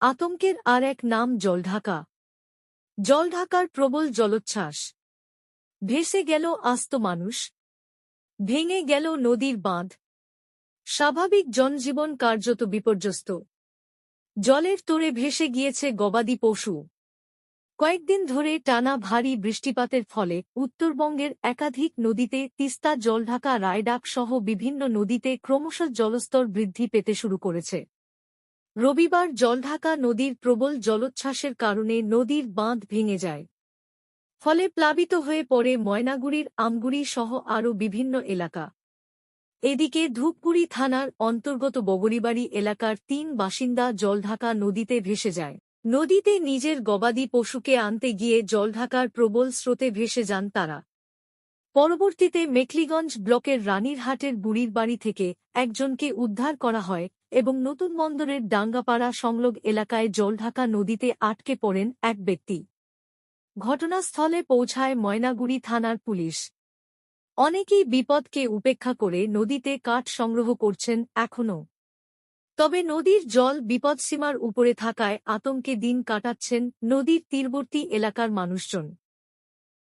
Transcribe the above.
আতঙ্কের আর এক নাম জলঢাকা। জলঢাকার প্রবল জলোচ্ছ্বাস। ভেসে গেল আস্ত মানুষ। ভেঙে গেল নদীর বাঁধ। স্বাভাবিক জনজীবন কার্যত বিপর্যস্ত। জলের তোরে ভেসে গিয়েছে গবাদি পশু। কয়েকদিন ধরে টানা ভারী বৃষ্টিপাতের ফলে উত্তরবঙ্গের একাধিক নদীতে তিস্তা, জলঢাকা, রায়ডাক সহ বিভিন্ন নদীতে ক্রমশ জলস্তর বৃদ্ধি পেতে শুরু করেছে। রবিবার জলঢাকা নদীর প্রবল জলোচ্ছ্বাসের কারণে নদীর বাঁধ ভেঙে যায়। ফলে প্লাবিত হয়ে পড়ে ময়নাগুড়ির আমগুড়ি সহ আরও বিভিন্ন এলাকা। এদিকে ধূপগুড়ি থানার অন্তর্গত বগরিবাড়ি এলাকার তিন বাসিন্দা জলঢাকা নদীতে ভেসে যায়। নদীতে নিজের গবাদি পশুকে আনতে গিয়ে জলঢাকার প্রবল স্রোতে ভেসে যান তারা। পরবর্তীতে মেখলিগঞ্জ ব্লকের রানীরহাটের বুড়ির বাড়ি থেকে একজনকে উদ্ধার করা হয় এবং নতুন বন্দরের ডাঙ্গাপাড়া সংলগ এলাকায় জলঢাকা নদীতে আটকে পড়েন এক ব্যক্তি। ঘটনাস্থলে পৌঁছায় ময়নাগুড়ি থানার পুলিশ। অনেকেই বিপদকে উপেক্ষা করে নদীতে কাঠ সংগ্রহ করছেন এখনও। তবে নদীর জল বিপদসীমার উপরে থাকায় আতঙ্কে দিন কাটাচ্ছেন নদীর তীরবর্তী এলাকার মানুষজন।